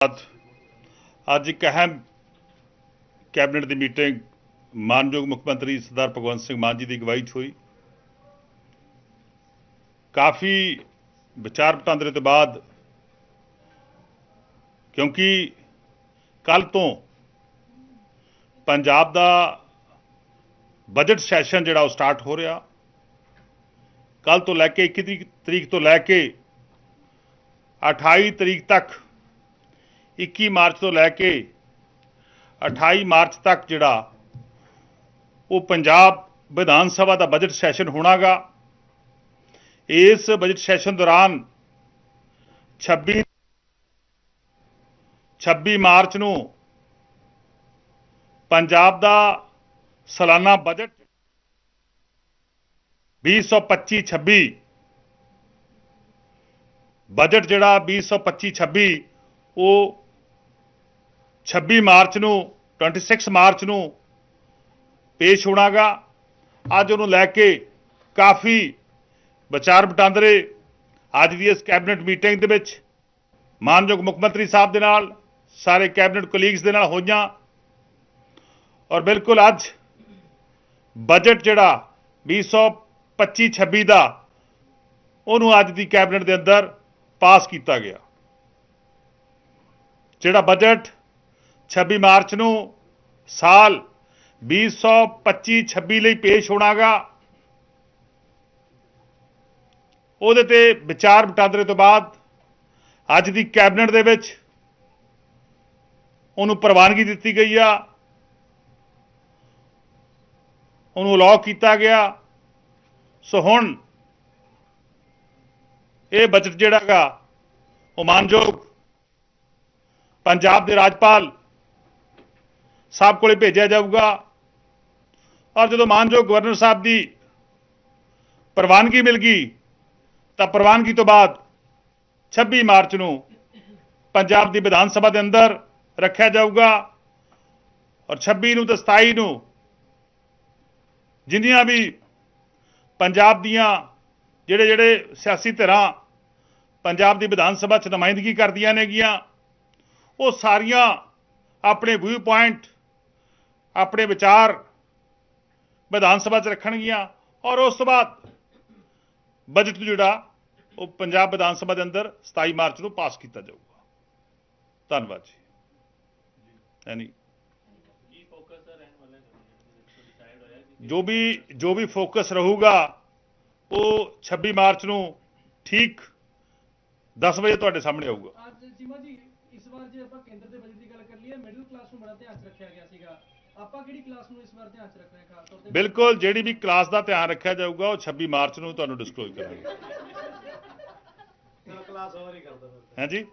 ਬਾਅਦ ਅੱਜ ਇੱਕ ਅਹਿਮ ਕੈਬਨਿਟ ਦੀ ਮੀਟਿੰਗ ਮਾਨਯੋਗ ਮੁੱਖ ਮੰਤਰੀ ਸਰਦਾਰ ਭਗਵੰਤ ਸਿੰਘ ਮਾਨ ਜੀ ਦੀ ਅਗਵਾਈ 'ਚ ਹੋਈ। ਕਾਫੀ ਵਿਚਾਰ ਵਟਾਂਦਰੇ ਤੋਂ ਬਾਅਦ, ਕਿਉਂਕਿ ਕੱਲ ਤੋਂ ਪੰਜਾਬ ਦਾ ਬਜਟ ਸੈਸ਼ਨ ਜਿਹੜਾ ਉਹ ਸਟਾਰਟ ਹੋ ਰਿਹਾ। ਕੱਲ ਤੋਂ ਲੈ ਕੇ 21 ਤਰੀਕ- ਤਰੀਕ ਤੋਂ ਲੈ ਕੇ 28 ਤਰੀਕ ਤੱਕ 21 ਮਾਰਚ ਤੋਂ ਲੈ ਕੇ 28 ਮਾਰਚ ਤੱਕ ਜਿਹੜਾ ਉਹ ਪੰਜਾਬ ਵਿਧਾਨ ਸਭਾ ਦਾ ਬਜਟ ਸੈਸ਼ਨ ਹੋਣਾਗਾ। ਇਸ ਬਜਟ ਸੈਸ਼ਨ ਦੌਰਾਨ 26 26 ਮਾਰਚ ਨੂੰ ਪੰਜਾਬ ਦਾ ਸਾਲਾਨਾ ਬਜਟ 2025-26 ਬਜਟ ਜਿਹੜਾ 2025-26 ਉਹ 26 ਮਾਰਚ ਨੂੰ 26 ਮਾਰਚ ਨੂੰ ਪੇਸ਼ ਹੋਣਾਗਾ। ਅੱਜ ਉਹਨੂੰ ਲੈ ਕੇ ਕਾਫੀ ਵਿਚਾਰ ਵਟਾਂਦਰੇ। ਅੱਜ ਦੀ ਇਸ ਕੈਬਨਿਟ ਮੀਟਿੰਗ ਦੇ ਵਿੱਚ ਮਾਨਯੋਗ ਮੁੱਖ ਮੰਤਰੀ ਸਾਹਿਬ ਦੇ ਨਾਲ, ਸਾਰੇ ਕੈਬਨਿਟ ਕੋਲੀਗਸ ਦੇ ਨਾਲ ਹੋਈਆਂ। ਔਰ ਬਿਲਕੁਲ ਅੱਜ ਬਜਟ ਜਿਹੜਾ 2025-26 ਦਾ, ਉਹਨੂੰ ਅੱਜ ਦੀ ਕੈਬਨਿਟ ਦੇ ਅੰਦਰ ਪਾਸ ਕੀਤਾ ਗਿਆ। ਜਿਹੜਾ ਬਜਟ 26 ਮਾਰਚ ਨੂੰ ਸਾਲ 2025-26 ਲਈ ਪੇਸ਼ ਹੋਣਾਗਾ। ਉਹਦੇ ਤੇ ਵਿਚਾਰ ਵਟਾਂਦਰੇ ਤੋਂ ਬਾਅਦ ਅੱਜ ਦੀ ਕੈਬਨਿਟ ਦੇ ਵਿੱਚ ਉਹਨੂੰ ਪ੍ਰਵਾਨਗੀ ਦਿੱਤੀ ਗਈ ਆ। ਉਹਨੂੰ ਅਲਾਉ ਕੀਤਾ ਗਿਆ। ਸੋ ਹੁਣ ਇਹ ਬਜਟ ਜਿਹੜਾਗਾ ਉਹ ਮਾਨਯੋਗ ਪੰਜਾਬ ਦੇ ਰਾਜਪਾਲ ਸਾਹਿਬ ਕੋਲੇ ਭੇਜਿਆ ਜਾਊਗਾ। ਔਰ ਜਦੋਂ ਮਾਨਯੋਗ ਗਵਰਨਰ ਸਾਹਿਬ ਦੀ ਪ੍ਰਵਾਨਗੀ ਮਿਲ ਗਈ, ਤਾਂ ਪ੍ਰਵਾਨਗੀ ਤੋਂ ਬਾਅਦ 26 ਮਾਰਚ ਨੂੰ ਪੰਜਾਬ ਦੀ ਵਿਧਾਨ ਸਭਾ ਦੇ ਅੰਦਰ ਰੱਖਿਆ ਜਾਊਗਾ। ਔਰ 26 ਨੂੰ ਤੇ 27 ਨੂੰ ਜਿੰਨੀਆਂ ਵੀ ਪੰਜਾਬ ਦੀਆਂ ਜਿਹੜੇ ਜਿਹੜੇ ਸਿਆਸੀ ਧਿਰਾਂ ਪੰਜਾਬ ਦੀ ਵਿਧਾਨ ਸਭਾ 'ਚ ਨੁਮਾਇੰਦਗੀ ਕਰਦੀਆਂ ਨੇਗੀਆਂ, ਉਹ ਸਾਰੀਆਂ ਆਪਣੇ ਵਿਊ ਪੁਆਇੰਟ ਆਪਣੇ ਵਿਚਾਰ ਵਿਧਾਨ ਸਭਾ 'ਚ ਰੱਖਣਗੀਆਂ ਔਰ ਉਸ ਤੋਂ ਬਾਅਦ ਬਜਟ ਜਿਹੜਾ ਉਹ ਪੰਜਾਬ ਵਿਧਾਨ ਸਭਾ ਦੇ ਅੰਦਰ 27 ਮਾਰਚ ਨੂੰ ਪਾਸ ਕੀਤਾ ਜਾਊਗਾ। ਧੰਨਵਾਦ ਜੀ। ਯਾਨੀ ਜੋ ਵੀ ਜੋ ਵੀ ਫੋਕਸ ਰਹੂਗਾ, ਉਹ 26 ਮਾਰਚ ਨੂੰ ਠੀਕ 10 ਵਜੇ ਤੁਹਾਡੇ ਸਾਹਮਣੇ ਆਊਗਾ। ਅੱਜ ਚੀਮਾ ਜੀ, ਇਸ ਵਾਰ ਜੇ ਆਪਾਂ ਕੇਂਦਰ ਦੇ ਬਜਟ ਦੀ ਗੱਲ ਕਰ ਲਈਏ ਮਿਡਲ ਕਲਾਸ ਨੂੰ ਬੜਾ ਧਿਆਨ ਰੱਖਿਆ ਗਿਆ ਸੀਗਾ। ਆਪਾਂ ਕਿਹੜੀ ਕਲਾਸ ਨੂੰ ਇਸ ਵਾਰ ਧਿਆਨ 'ਚ ਰੱਖ ਰਹੇ ਹਾਂ ਖਾਸ ਤੌਰ ਤੇ? ਬਿਲਕੁਲ ਜਿਹੜੀ ਵੀ ਕਲਾਸ ਦਾ ਧਿਆਨ ਰੱਖਿਆ ਜਾਊਗਾ ਉਹ 26 ਮਾਰਚ ਨੂੰ ਤੁਹਾਨੂੰ ਡਿਸਕਲੋਜ਼ ਕਰਾਂਗੇ। ਕਲਾਸ ਹੋਰ ਹੀ ਕਰਦਾ ਫਿਰ। ਹਾਂਜੀ